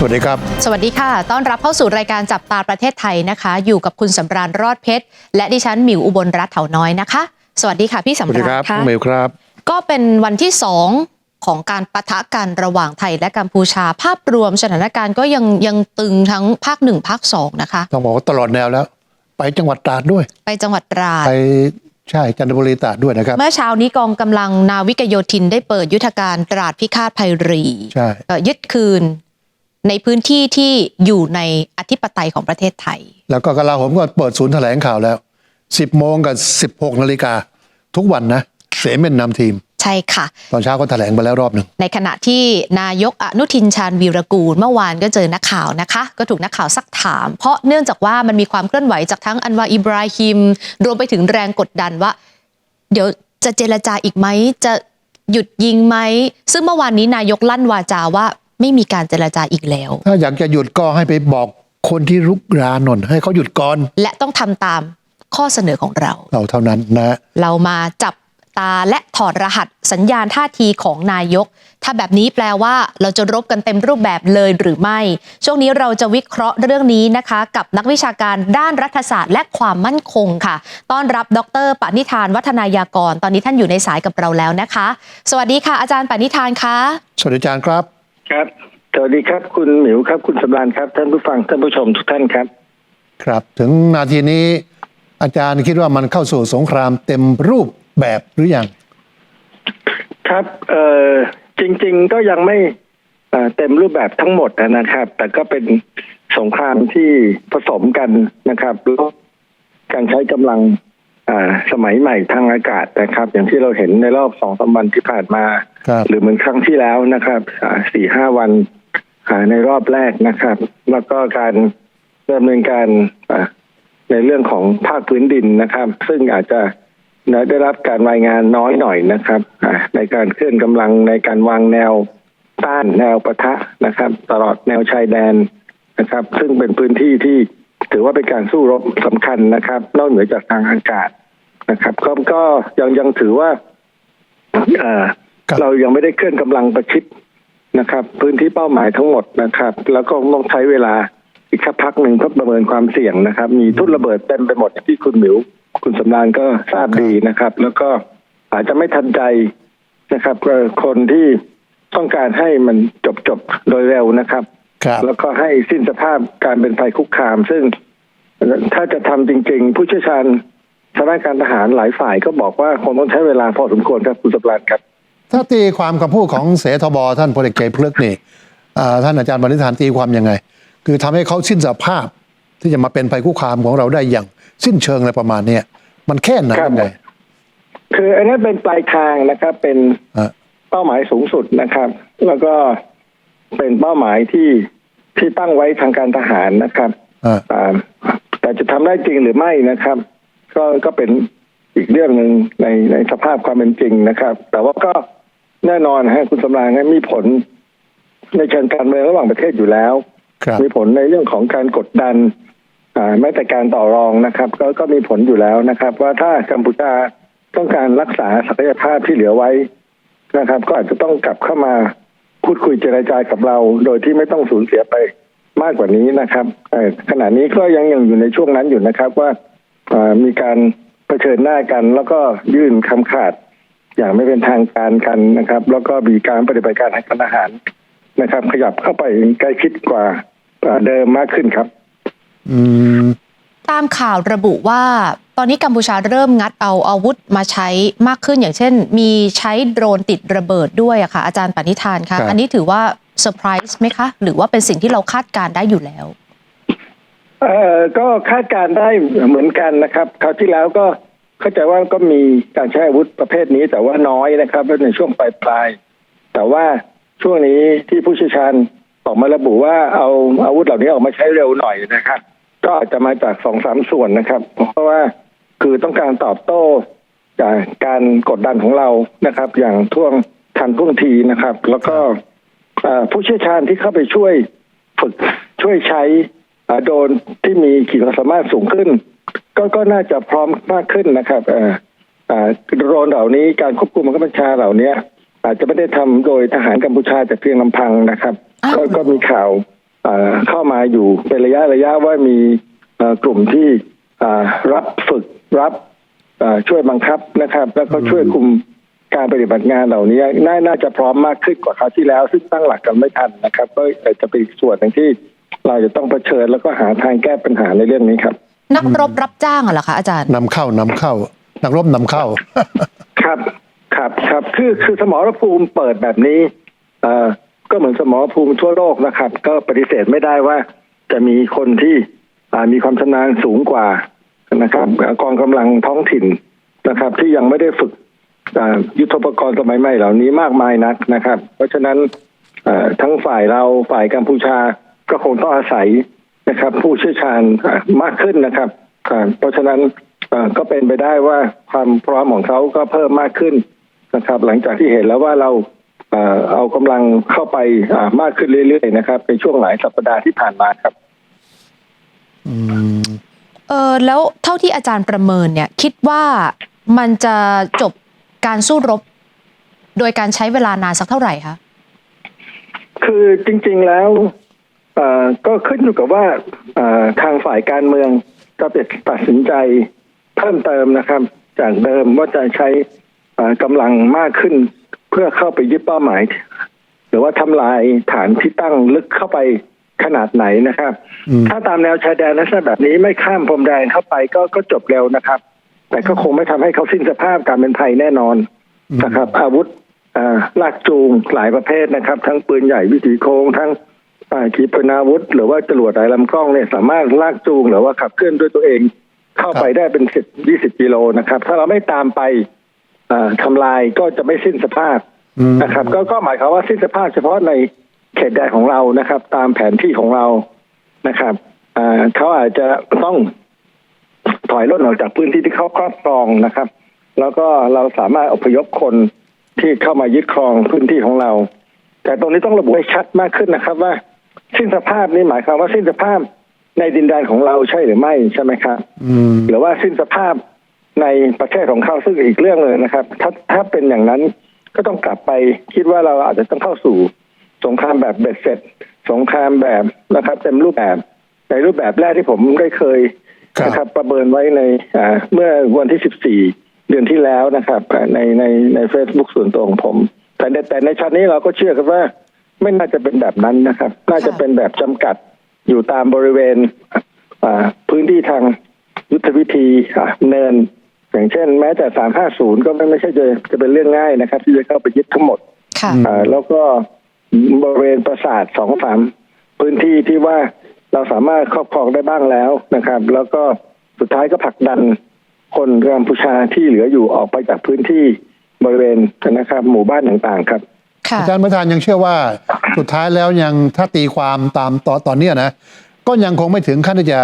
สวัสดีครับ สวัสดีค่ะ ต้อนรับเข้าสู่รายการจับตาประเทศไทยนะคะ อยู่กับคุณสำราญรอดเพชร และดิฉันหมิวอุบลรัตน์เถาน้อยนะคะ สวัสดีค่ะพี่สวัสสำดีราครัญบค่ะน้องเมลครับ ก็เป็นวันที่สองของการปะทะกันระหว่างไทยและกัมพูชา ภาพรวมสถานการณ์ก็ยังยังตึงทั้งภาคหนึ่งภาคสองนะคะ ต้องบอกว่าตลอดแนวแล้ว ไปจังหวัดตราดด้วย ไปจังหวัดตราดไปใช่จันทบุรีตราดด้วยนะครับ เมื่อเช้านี้กองกำลังนาวิกโยธินได้เปิดยุทธการตราดพิฆาตภัยรีใช่เอ่อยึดคืน ในพื้นที่ที่อยู่ในอธิปไตยของประเทศไทย แล้วก็กลาโหมก็เปิดศูนย์แถลงข่าวแล้ว 10 โมงกับ 16นาฬิกาทุกวันนะ เสเม่นนำทีม ใช่ค่ะ ตอนเช้าก็แถลงไปแล้วรอบหนึ่ง ในขณะที่นายกอนุทินชาญวีรกูล เมื่อวานก็เจอนักข่าวนะคะ ก็ถูกนักข่าวซักถาม เพราะเนื่องจากว่ามันมีความเคลื่อนไหวจากทั้งอันวาอิบราฮิม รวมไปถึงแรงกดดันว่า เดี๋ยวจะเจรจาอีกไหมจะหยุดยิงไหม ซึ่งเมื่อวานนี้นายกลั่นวาจาว่า ไม่มีการเจรจาอีกแล้ว ถ้าอยากจะหยุดก็ให้ไปบอกคนที่รุกรานนท์ให้เขาหยุดก่อน และต้องทำตามข้อเสนอของเรา เราเท่านั้นนะ เรามาจับตาและถอดรหัสสัญญาณท่าทีของนายก ถ้าแบบนี้แปลว่าเราจะรบกันเต็มรูปแบบเลยหรือไม่ ช่วงนี้เราจะวิเคราะห์เรื่องนี้นะคะ กับนักวิชาการด้านรัฐศาสตร์และความมั่นคงค่ะ ต้อนรับดรปณิธานวัฒนายากร ตอนนี้ท่านอยู่ในสายกับเราแล้วนะคะ สวัสดีค่ะ อาจารย์ปณิธานคะ สวัสดีอาจารย์ครับ ครับสวัสดีครับ คุณหมิวครับ คุณสำราญครับ ท่านผู้ฟังท่านผู้ชมทุกท่านครับ ครับ ถึงนาทีนี้ อาจารย์คิดว่ามันเข้าสู่สงครามเต็มรูปแบบหรือยัง ครับเอ่อจริง ๆ ก็ยังไม่เอ่อเต็มรูปแบบทั้งหมดนะครับ แต่ก็เป็นสงครามที่ผสมกันนะครับแล้วการใช้กำลังอ่า สมัยใหม่ทางอากาศนะครับ อย่างที่เราเห็นในรอบสองสามวันที่ผ่านมาครับหรือเหมือนครั้งที่แล้วนะครับอ่าสี่ห้าวันอ่าในรอบแรกนะครับ แล้วก็การดำเนินการอ่าในเรื่องของภาคพื้นดินนะครับ ซึ่งอาจจะได้รับการรายงานน้อยหน่อยนะครับอ่าในการเคลื่อนกำลังในการวางแนวต้านแนวปะทะนะครับ ตลอดแนวชายแดนนะครับ ซึ่งเป็นพื้นที่ที่ถือว่าเป็นการสู้รบสำคัญนะครับ นอกเหนือจากทางอากาศ นะครับก็ก็ยังยังถือว่าเอ่อครับเรายังไม่ได้เคลื่อนกำลังประชิดนะครับ พื้นที่เป้าหมายทั้งหมดนะครับ แล้วก็ต้องใช้เวลาอีกสักพักหนึ่งเพื่อประเมินความเสี่ยงนะครับ มีทุ่นระเบิดเต็มไปหมดอย่างที่คุณหมิว คุณสำรานก็ทราบดีนะครับ แล้วก็อาจจะไม่ทันใจนะครับก็คนที่ต้องการให้มันจบจบๆโดยเร็วนะครับครับแล้วก็ให้สิ้นสภาพการเป็นภัยคุกคาม ซึ่งถ้าจะทำจริง ๆ ผู้เชี่ยวชาญ ทางด้านการทหารหลายฝ่ายก็บอกว่าคงต้องใช้เวลาพอสมควรครับคุณสำรานครับ ถ้าตีความคำพูดของเสทบท่านพลเอกเกยพลึกนี่อ่าท่านอาจารย์บริธานตีความยังไง คือทำให้เขาสิ้นสภาพ ที่จะมาเป็นภัยคุกคามของเราได้อย่างสิ้นเชิงอะไรประมาณเนี้ยมันแค่ไหนครับยังไงคืออันนั้นเป็นปลายทางนะครับ เป็นอ่าเป้าหมายสูงสุดนะครับ แล้วก็เป็นเป้าหมายที่ที่ตั้งไว้ทางการทหารนะครับอ่าอ่าแต่จะทำได้จริงหรือไม่นะครับ ก็ก็เป็นอีกเรื่องหนึ่งในในสภาพความเป็นจริงนะครับ แต่ว่าก็แน่นอนฮะคุณสำราญฮะมีผลในเชิงการเมืองระหว่างประเทศอยู่แล้วครับมีผลในเรื่องของการกดดันอ่าแม้แต่การต่อรองนะครับ ก็ก็มีผลอยู่แล้วนะครับ ว่าถ้ากัมพูชาต้องการรักษาศักยภาพที่เหลือไว้นะครับ ก็อาจจะต้องกลับเข้ามาพูดคุยเจรจากับเรา โดยที่ไม่ต้องสูญเสียไปมากกว่านี้นะครับเอ่อขณะนี้ก็ยังยังอยู่ในช่วงนั้นอยู่นะครับว่าอ่า มีการเผชิญหน้ากัน แล้วก็ยื่นคำขาดอย่างไม่เป็นทางการกันนะครับ แล้วก็มีการปฏิบัติการทางการทหารนะครับ ขยับเข้าไปใกล้ชิดกว่าอ่าเดิมมากขึ้นครับ อืมตามข่าวระบุว่า ตอนนี้กัมพูชาเริ่มงัดเอาอาวุธมาใช้มากขึ้นอย่างเช่น มีใช้โดรนติดระเบิดด้วยอะค่ะอาจารย์ปณิธานครัคะบอันนี้ถือว่าเซอร์ไพรส์ไหมคะ หรือว่าเป็นสิ่งที่เราคาดการณ์ได้อยู่แล้ว เอ่อก็คาดการได้เหมือนกันนะครับคราวที่แล้วก็เข้าใจว่าก็มีการใช้อาวุธประเภทนี้ แต่ว่าน้อยนะครับในช่วงปลายปลายๆแต่ว่าช่วงนี้ที่ผู้เชี่ยวชาญออกมาระบุว่าเอาอาวุธเหล่านี้ออกมาใช้เร็วหน่อยนะครับ ก็อาจจะมาจากสองสามส่วนนะครับ เพราะว่าคือต้องการตอบโต้จากการกดดันของเรานะครับ อย่างท่วงทันท่วงทีนะครับ แล้วก็ผู้เชี่ยวชาญที่เข้าไปช่วยฝึกช่วยใช้ โดรนที่มีขีดความสามารถสูงขึ้น ก็ก็น่าจะพร้อมมากขึ้นนะครับเอ่ออ่าโดรนเหล่านี้การควบคุมบังคับบัญชาเหล่านี้อาจจะไม่ได้ทำโดยทหารกัมพูชาแต่เพียงลำพังนะครับอ้าวก็ก็มีข่าวอ่าเข้ามาอยู่เป็นระยะระยะว่ามีเอ่อกลุ่มที่อ่ารับฝึกรับอ่าช่วยบังคับนะครับ แล้วก็ช่วยคุมการปฏิบัติงานเหล่านี้น่าน่าจะพร้อมมากขึ้นกว่าคราวที่แล้ว ซึ่งตั้งหลักกันไม่ทันนะครับ ก็จะเป็นอีกส่วนหนึ่งที่ เราจะต้องเผชิญแล้วก็หาทางแก้ปัญหาในเรื่องนี้ครับ นักรบรับจ้างเหรอคะอาจารย์นำเข้านำเข้า นักรบนำเข้า ครับครับครับคือคือสมรภูมิเปิดแบบนี้เอ่อก็เหมือนสมรภูมิทั่วโลกนะครับ ก็ปฏิเสธไม่ได้ว่า จะมีคนที่อ่ามีความชำนาญสูงกว่านะครับเอ่อกองกำลังท้องถิ่นนะครับ ที่ยังไม่ได้ฝึกอ่ายุทโธปกรณ์สมัยใหม่เหล่านี้มากมายนักนะครับ เพราะฉะนั้นเอ่อทั้งฝ่ายเราฝ่ายกัมพูชา ก็คงต้องอาศัยนะครับ ผู้เชี่ยวชาญอ่ามากขึ้นนะครับอ่าเพราะฉะนั้นเอ่อก็เป็นไปได้ว่าความพร้อมของเขาก็เพิ่มมากขึ้นนะครับ หลังจากที่เห็นแล้วว่าเราเอ่อเอากำลังเข้าไปอ่ามากขึ้นเรื่อยๆนะครับในช่วงหลายสัปดาห์ที่ผ่านมาครับอืมเออแล้วเท่าที่อาจารย์ประเมินเนี่ย คิดว่ามันจะจบการสู้รบ โดยการใช้เวลานานสักเท่าไหร่คะคือจริง ๆแล้วเอ่อ ก็ขึ้นอยู่กับว่าเอ่อทางฝ่ายการเมืองจะตัดสินใจเพิ่มเติมนะครับ จากเดิมว่าจะใช้เอ่อกำลังมากขึ้น เพื่อเข้าไปยึดเป้าหมาย หรือว่าทำลายฐานที่ตั้งลึกเข้าไปขนาดไหนนะครับอืมถ้าตามแนวชายแดนลักษณะแบบนี้ไม่ข้ามพรมแดนเข้าไปก็ก็จบเร็วนะครับ แต่ก็คงไม่ทำให้เขาสิ้นสภาพการเป็นภัยแน่นอนนะครับ อาวุธอ่าลากจูงหลายประเภทนะครับ ทั้งปืนใหญ่วิถีโค้งทั้ง อ่าขีปนาวุธ หรือว่าจรวดหลายลำกล้องเนี่ยสามารถลากจูงหรือว่าขับเคลื่อนด้วยตัวเอง เข้าไปได้เป็นสิบยี่สิบกิโลนะครับ ถ้าเราไม่ตามไปอ่าทำลายก็จะไม่สิ้นสภาพอืมนะครับ ก็ก็หมายความว่าสิ้นสภาพเฉพาะในเขตแดนของเรานะครับ ตามแผนที่ของเรานะครับอ่าเขาอาจจะต้องถอยร่นออกจากพื้นที่ที่เขาครอบครองนะครับ แล้วก็เราสามารถอพยพคนที่เข้ามายึดครองพื้นที่ของเรา แต่ตรงนี้ต้องระบุให้ชัดมากขึ้นนะครับ ว่า สิ้นสภาพนี้หมายความว่าสิ้นสภาพในดินแดนของเราใช่หรือไม่ใช่ไหมครับอืมหรือว่าสิ้นสภาพในประเทศของเขาซึ่งอีกเรื่องเลยนะครับ ถ้าถ้าเป็นอย่างนั้นก็ต้องกลับไปคิดว่าเราอาจจะต้องเข้าสู่สงครามแบบเบ็ดเสร็จ สงครามแบบนะครับ เต็มรูปแบบในรูปแบบแรกที่ผมได้เคยครับนะครับ ประเมินไว้ในอ่าเมื่อวันที่ 14 เดือนที่แล้วนะครับอ่าในในในเฟซบุ๊กส่วนตัวของผม แต่ในแต่ในชั้นนี้เราก็เชื่อกันว่า ไม่น่าจะเป็นแบบนั้นนะครับ น่าจะเป็นแบบจำกัดอยู่ตามบริเวณอ่าพื้นที่ทางยุทธวิธีอ่าเนิน อย่างเช่น แม้แต่350ก็ไม่ไม่ใช่จะจะเป็นเรื่องง่ายนะครับ ที่จะเข้าไปยึดทั้งหมดค่ะอ่าแล้วก็บริเวณปราสาทสองสามพื้นที่ที่ว่าเราสามารถครอบครองได้บ้างแล้วนะครับ แล้วก็สุดท้ายก็ผลักดันคนกัมพูชาที่เหลืออยู่ออกไปจากพื้นที่บริเวณนะครับ หมู่บ้านต่างๆครับค่ะ อาจารย์ประธานยังเชื่อว่าสุดท้ายแล้วยังถ้าตีความตามตอนตอนเนี้ยนะก็ยังคงไม่ถึงขั้นที่จะ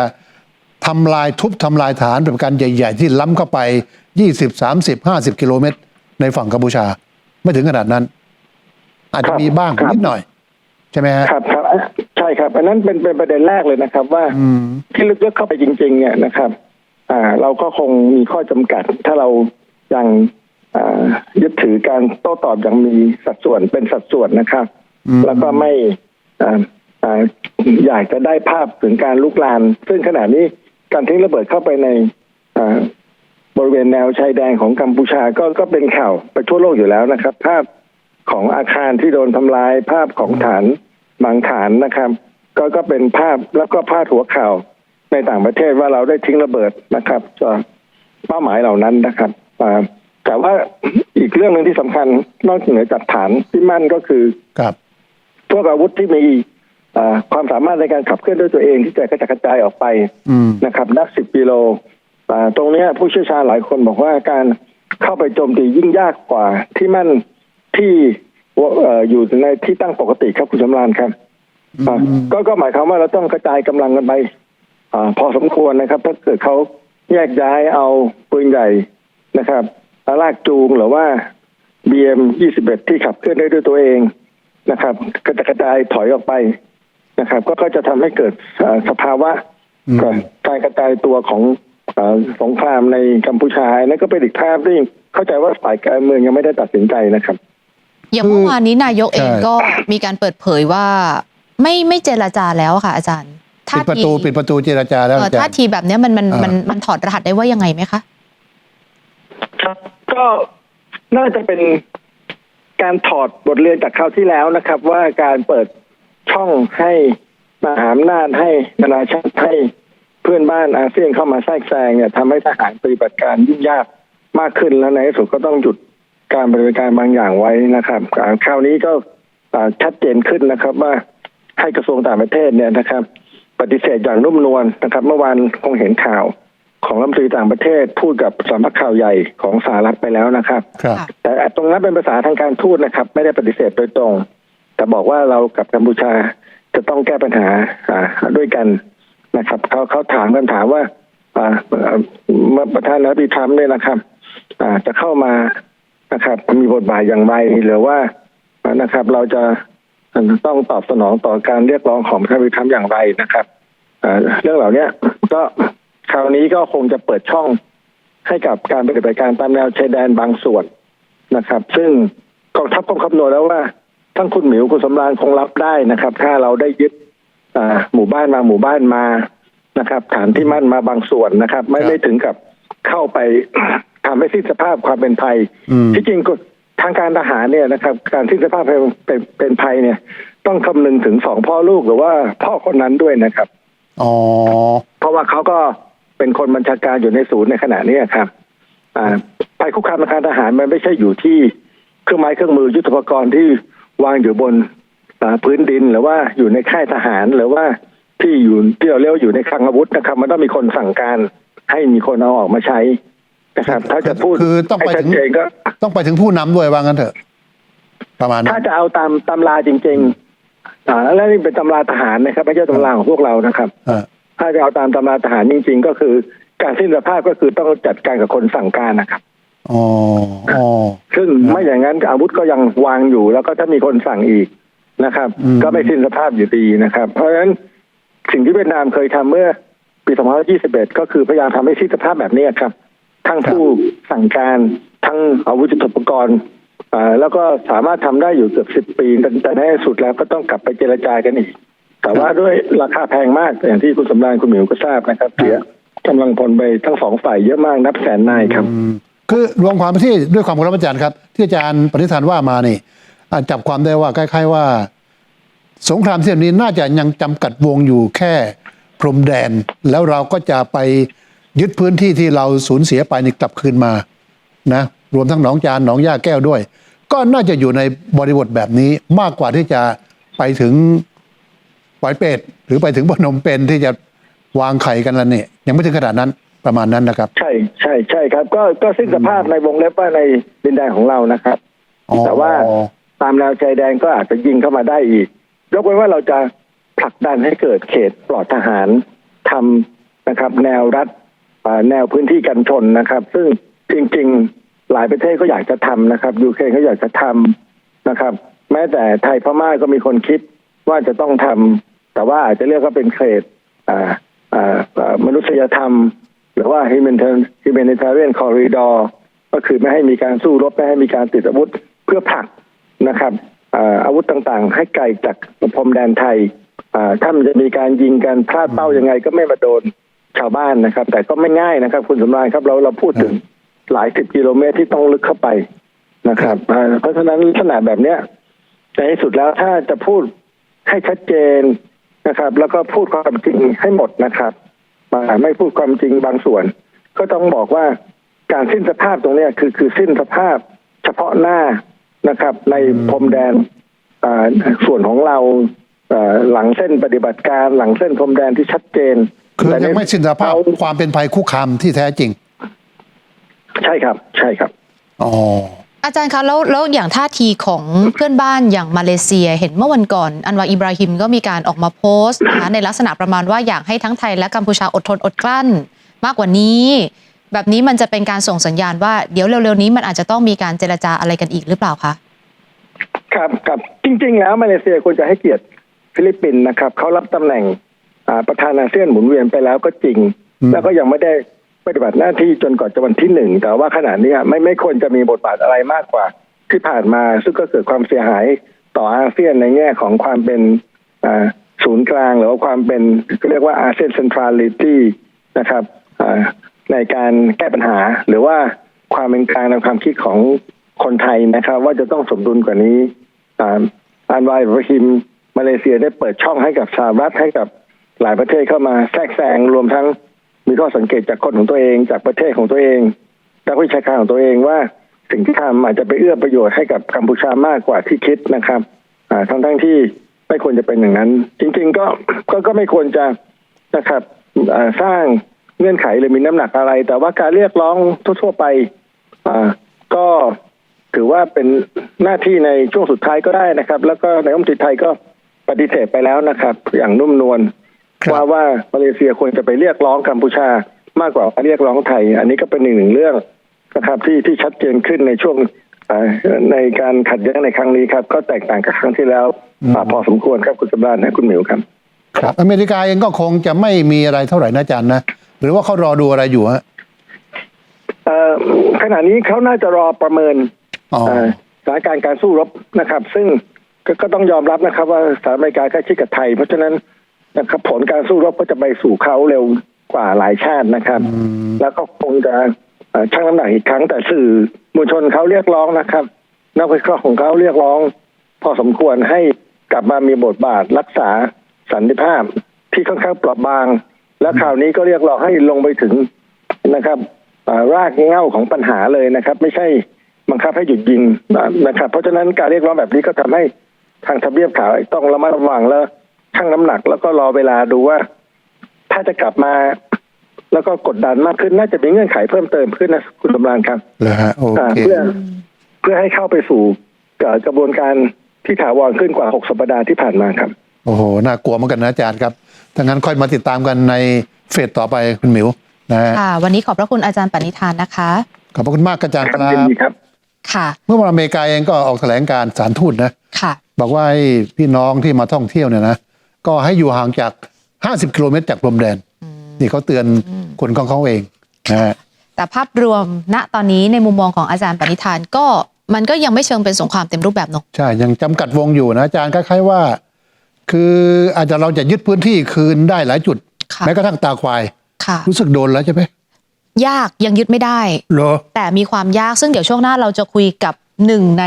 ทำลายทุบทำลายฐานแบบการใหญ่ ๆ ที่ล้ำเข้าไป 20 30 50 กิโลเมตร ในฝั่งกัมพูชา ไม่ถึงขนาดนั้น อาจจะมีบ้างครับนิดหน่อย ใช่ไหมฮะครับครับอะใช่ครับ อันนั้นเป็นเป็นประเด็นแรกเลยนะครับ ว่าอืมที่ลึกๆเข้าไปจริง ๆ เนี่ยนะครับ อ่า เราก็คงมีข้อจำกัด ถ้าเรายังอ่า ยึดถือการโต้ตอบอย่างมีสัดส่วนเป็นสัดส่วนนะครับอืมแล้วก็ไม่อ่าอ่าอยากจะได้ภาพถึงการลุกลาน ซึ่งขณะนี้การทิ้งระเบิดเข้าไปในอ่าบริเวณแนวชายแดนของกัมพูชาก็ก็เป็นข่าวไปทั่วโลกอยู่แล้วนะครับ ภาพของอาคารที่โดนทำลายภาพของฐานบางฐานนะครับ ก็ก็เป็นภาพแล้วก็พาดหัวข่าวในต่างประเทศว่าเราได้ทิ้งระเบิดนะครับจากเป้าหมายเหล่านั้นนะครับอ่า แต่ว่าอีกเรื่องหนึ่งที่สำคัญนอกเหนือจากฐานที่มั่นก็คือครับพวกอาวุธที่มีอ่าความสามารถในการขับเคลื่อนด้วยตัวเองที่จะกระจัดกระจายออกไปอืมนะครับ นับสิบกิโลอ่าตรงเนี้ยผู้เชี่ยวชาญหลายคนบอกว่าการเข้าไปโจมตียิ่งยากกว่าที่มั่นที่เอ่ออยู่ในที่ตั้งปกติครับคุณสำราญครับอ่าก็ก็หมายความว่าเราต้องกระจายกำลังกันไปอาพอสมควรนะครับ ถ้าเกิดเขาแยกย้ายเอาปืนใหญ่นะครับ ลากจูงหรือว่า BM 21ที่ขับเคลื่อนได้ด้วยตัวเองนะครับก็จะกระจายถอยออกไปนะครับ ก็ก็จะทำให้เกิดอ่าสภาวะอืมการกระจายตัวของอาสงครามในกัมพูชานั่นก็เป็นอีกภาพที่เข้าใจว่าฝ่ายการเมืองยังไม่ได้ตัดสินใจนะครับ อย่างเมื่อวานนี้นายกเองใช่ก็มีการเปิดเผยว่าไม่ไม่เจรจาแล้วค่ะ อาจารย์ปิดประตูปิดประตูเจรจาแล้วเอ่ออาจารท่าย์ทีแบบเนี้ยมันมันอ่ามัมันมันถอดรหัสได้ว่ายังไงไหมคะ ครับก็น่าจะเป็นการถอดบทเรียนจากคราวที่แล้วนะครับ ว่าการเปิดช่องให้มหาอำนาจให้นานาชาติให้เพื่อนบ้านอาเซียนเข้ามาแทรกแซงเนี่ยทำให้ทหารปฏิบัติการยุ่งยากมากขึ้นแล้วในที่สุดก็ต้องหยุดการปฏิบัติการบางอย่างไว้นะครับคราวนี้ก็ชัดเจนขึ้นนะครับ ว่าให้กระทรวงต่างประเทศเนี่ยนะครับ ปฏิเสธอย่างนุ่มนวลนะครับ เมื่อวานคงเห็นข่าว ของรัฐมนตรีต่างประเทศพูดกับสำนักข่าวใหญ่ของสหรัฐไปแล้วนะครับ ครับค่ะแต่ตรงนั้นเป็นภาษาทางการทูตนะครับ ไม่ได้ปฏิเสธโดยตรง แต่บอกว่าเรากับกัมพูชาจะต้องแก้ปัญหาอ่าด้วยกันนะครับเขาเขาถามกันถามว่าอ่าอ่าเมื่อประธานาธิบดีทรัมป์เนี่ยนะครับอ่าจะเข้ามานะครับ มีบทบาทอย่างไรหรือว่านะครับ เราจะต้องตอบสนองต่อการเรียกร้องของประธานาธิบดีทรัมป์อย่างไรนะครับอ่าเรื่องเหล่านี้ก็ คราวนี้ก็คงจะเปิดช่องให้กับการปฏิบัติการตามแนวชายแดนบางส่วนนะครับ ซึ่งกองทัพคงคำนวณแล้วว่าทั้งคุณหมิวคุณสำราญคงรับได้นะครับ ถ้าเราได้ยึดอ่าหมู่บ้านมาหมู่บ้านมานะครับ ฐานที่มั่นมาบางส่วนนะครับ ไม่ครับไม่ถึงกับเข้าไปทำให้สิ้นสภาพความเป็นภัยอืมที่จริงก็ทางการทหารเนี่ยนะครับ การสิ้นสภาพเป็นเป็นเป็นภัยเนี่ย ต้องคำนึงถึงสองพ่อลูกหรือว่าพ่อคนนั้นด้วยนะครับอ๋อเพราะว่าเขาก็ เป็นคนบัญชาการอยู่ในศูนย์ในขณะนี้ครับอ่าภัยคุกคามทางการทหารมันไม่ใช่อยู่ที่เครื่องไม้เครื่องมือยุทโธปกรณ์ที่วางอยู่บนอ่าพื้นดินหรือว่าอยู่ในค่ายทหารหรือว่าที่อยู่ที่เราเรียกว่าอยู่ในคลังอาวุธนะครับ มันต้องมีคนสั่งการให้มีคนเอาออกมาใช้นะครับ ถ้าจะพูดคือต้องไปให้ชัถึดงเจนก็ต้องไปถึงผู้นำด้วยว่างั้นเถอะประมาณนั้ถ้านจะเอาตามตำราจริง ๆ อ่า แล้วนี่เป็นตำราทหารนะครับ ไม่ใช่ตำราของพวกเรานะครับเออ ถ้าจะเอาตามตำราทหารจริง ๆ ก็คือ การสิ้นสภาพก็คือต้องจัดการกับคนสั่งการนะครับอ๋ออ๋อซึ่งไม่อย่างนั้นอาวุธก็ยังวางอยู่ แล้วก็ถ้ามีคนสั่งอีกนะครับอืมก็ไม่สิ้นสภาพอยู่ดีนะครับ เพราะฉะนั้นสิ่งที่เวียดนามเคยทำเมื่อปี2521 ก็คือพยายามทำให้สิ้นสภาพแบบนี้ครับ ทั้งผู้สั่งการทั้งอาวุธยุทโธปกรณ์อ่าแล้วก็สามารถทำได้อยู่เกือบสิบ10ปีแต่แต่ในที่สุดแล้วก็ต้องกลับไปเจรจากันอีก แต่ว่าด้วยราคาแพงมากอย่างที่คุณสำราญคุณหมิวก็ทราบนะครับเสียกำลังพลไปทั้งสองฝ่ายเยอะมากนับแสนนายครับอืมคือรวมความที่ด้วยความเคารพอาจารย์ครับ ที่อาจารย์ปณิธานว่ามานี่อ่าจับความได้ว่าคล้ายๆว่า สงครามเที่ยวนี้น่าจะยังจำกัดวงอยู่แค่พรมแดน แล้วเราก็จะไปยึดพื้นที่ที่เราสูญเสียไปนี่กลับคืนมานะรวมทั้งหนองจานหนองย่าแก้วด้วย ก็น่าจะอยู่ในบริบทแบบนี้มากกว่าที่จะไปถึง ปอยเป็ดหรือไปถึงพนมเปญที่จะวางไข่กันแล้วเนี่ยยังไม่ถึงขนาดนั้นประมาณนั้นนะครับ ใช่ใช่ใช่ครับ ก็ก็สิ้นสภาพในวงเล็บว่าในดินแดนของเรานะครับอ๋อแต่ว่าตามแนวชายแดนก็อาจจะยิงเข้ามาได้อีกยกเว้นว่าเราจะผลักดันให้เกิดเขตปลอดทหารทำนะครับ แนวรัฐอ่าแนวพื้นที่กันชนนะครับ ซึ่งจริง ๆ หลายประเทศก็อยากจะทำนะครับยูเครนก็อยากจะทำนะครับ แม้แต่ไทยพม่าก็มีคนคิดว่าจะต้องทำ แต่ว่าอาจจะเรียกว่าเป็นเขตมนุษยธรรม หรือว่า humanitarian corridor ก็คือไม่ให้มีการสู้รบไม่ให้มีการติดอาวุธเพื่อผลักนะครับอาวุธต่างๆ ให้ไกลจากพรมแดนไทยอ่าถ้ามันจะมีการยิงกันพลาดเป้ายังไงก็ไม่มาโดนชาวบ้านนะครับ แต่ก็ไม่ง่ายนะครับ คุณสำราญครับเราเราพูดถึงหลายสิบกิโลเมตรที่ต้องลึกเข้าไปนะครับ เพราะฉะนั้นลักษณะแบบเนี้ยในที่สุดแล้วถ้าจะพูดให้ชัดเจน นะครับ แล้วก็พูดความจริงให้หมดนะครับมาไม่พูดความจริงบางส่วน ก็ต้องบอกว่าการสิ้นสภาพตรงเนี้ยคือคือสิ้นสภาพเฉพาะหน้านะครับ ในพรมแดนอ่าส่วนของเราอ่าหลังเส้นปฏิบัติการหลังเส้นพรมแดนที่ชัดเจน คือแต่ยังไม่สิ้นสภาพเอความเป็นภัยคุกคามที่แท้จริง ใช่ครับ ใช่ครับอ๋อ อาจารย์คะแล้วแล้วอย่างท่าทีของเพื่อนบ้านอย่างมาเลเซีย เห็นเมื่อวันก่อน อันวาอิบราฮิมก็มีการออกมาโพสต์นะคะในลักษณะประมาณว่าอยากให้ทั้งไทยและกัมพูชาอดทนอดกลั้น มากกว่านี้ แบบนี้มันจะเป็นการส่งสัญญาณว่าเดี๋ยวเร็วๆนี้มันอาจจะต้องมีการเจรจาอะไรกันอีกหรือเปล่าคะครับครับจริง ๆ แล้วมาเลเซียควรจะให้เกียรติฟิลิปปินส์นะครับเขารับตำแหน่งอ่าประธานอาเซียนหมุนเวียนไปแล้วก็จริงอืมแล้วก็ยังไม่ได้ ปฏิบัติหน้าที่จนก่อนจะวันที่หนึ่งแต่ว่าขณะนี้ไม่ไม่ควรจะมีบทบาทอะไรมากกว่า ที่ผ่านมาซึ่งก็เกิดความเสียหายต่ออาเซียนในแง่ของความเป็นศูนย์กลางหรือว่าความเป็นเรียกว่าอาเซียนเซ็นทรัลิตี้นะครับในการแก้ปัญหา หรือว่าความเป็นกลางในความคิดของคนไทยนะครับ ว่าจะต้องสมดุลกว่านี้อานวายอิบรฮิมมาเลเซียได้เปิดช่องให้กับสหรัฐให้กับหลายประเทศเข้ามาแทรกแซงรวมทั้ง มีข้อสังเกตจากคนของตัวเองจากประเทศของตัวเองนักวิชาการของตัวเองว่าสิ่งที่ทำอาจจะไปเอื้อประโยชน์ให้กับกัมพูชามากกว่าที่คิดนะครับทั้งทั้งๆที่ไม่ควรจะเป็นอย่างนั้น จริงๆก็ก็ก็ไม่ควรจะนะครับสร้างเงื่อนไขหรือมีน้ำหนักอะไร แต่ว่าการเรียกร้องทั่ว ๆ ไปอ่าก็ถือว่าเป็นหน้าที่ในช่วงสุดท้ายก็ได้นะครับ แล้วก็ในายรัฐมนตรีไทยก็ปฏิเสธไปแล้วนะครับ อย่างนุ่มนวล ว่าว่ามาเลเซียควรจะไปเรียกร้องกัมพูชามากกว่าเรียกร้องไทย อันนี้ก็เป็นหนึ่งหนึ่งเรื่องนะครับที่ที่ชัดเจนขึ้นในช่วงอ่าในการขัดแย้งในครั้งนี้ครับ ก็แตกต่างกับครั้งที่แล้วอ่าพอสมควรครับคุณสำราญนะคุณหมิวครับ ครับ อเมริกาเองก็คงจะไม่มีอะไรเท่าไหร่นะอาจารย์นะ หรือว่าเขารอดูอะไรอยู่ฮะเอ่อขณะนี้เขาน่าจะรอประเมินอ๋อเอ่อสถานการณ์การสู้รบนะครับ ซึ่งก็ก็ต้องยอมรับนะครับ ว่าสหรัฐอเมริกาใกล้ชิดกับไทย เพราะฉะนั้น นะครับ ผลการสู้รบก็จะไปสู่เขาเร็วกว่าหลายชาตินะครับ แล้วก็คงจะเอ่อชั่งน้ำหนักอีกครั้งแต่สื่อมวลชนเขาเรียกร้องนะครับ นักวิเคราะห์ของเขาเรียกร้อง พอสมควรให้กลับมามีบทบาทรักษาสันติภาพที่ค่อนข้างเปราะบาง และคราวนี้ก็เรียกร้องให้ลงไปถึงนะครับอ่ารากเหง้าของปัญหาเลยนะครับ ไม่ใช่บังคับให้หยุดยิงนะครับ เพราะฉะนั้นการเรียกร้องแบบนี้ก็ทำให้ทางทำเนียบขาวต้องระมัดระวังแล้ว ชั่งน้ำหนัก แล้วก็รอเวลาดูว่า ถ้าจะกลับมา แล้วก็กดดันมากขึ้นน่าจะมีเงื่อนไขเพิ่มเติมขึ้นนะคุณสำรานครับเหรอฮะโออ่าเคเพื่อเพื่อให้เข้าไปสู่เอ่อกระบวนการที่ถาวรขึ้นกว่า 6 สัปดาห์ที่ผ่านมาครับ โอ้โห น่ากลัวเหมือนกันนะอาจารย์ครับ ถ้างั้นค่อยมาติดตามกันในเฟสต่อไปคุณหมิวนะฮะค่ะ วันนี้ขอบพระคุณอาจารย์ปณิธานนะคะ ขอบพระคุณมากอาจารย์คครัรับบยินดีครับ ค่ะ เมื่อวันอเมริกาเองก็ออกแถลงการสารทูตนะ ค่ะ บอกว่าให้พี่น้องที่มาท่องเที่ยวเนี่ยนะ ก็ให้อยู่ห่างจาก 50 กิโลเมตรจากพรมแดน นี่เขาเตือนคนของเขาเองนะฮะแต่ภาพรวมณตอนนี้ในมุมมองของอาจารย์ปณิธานก็มันก็ยังไม่เชิงเป็นสงครามเต็มรูปแบบเนอะใช่ ยังจำกัดวงอยู่นะอาจารย์คล้ายๆว่า คืออาจจะเราจะยึดพื้นที่คืนได้หลายจุดค่ะแม้กระทั่งตาควายค่ะรู้สึกโดนแล้วใช่ไหมยากยังยึดไม่ได้เหรอแต่มีความยากซึ่งเดี๋ยวช่วงหน้าเราจะคุยกับ หนึ่งใน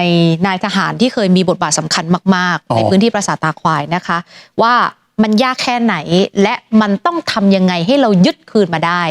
นายทหารที่เคยมีบทบาทสำคัญมากอ๋อๆในพื้นที่ปราสาทตาควายนะคะ ว่ามันยากแค่ไหนและมันต้องทำยังไงให้เรายึดคืนมาได้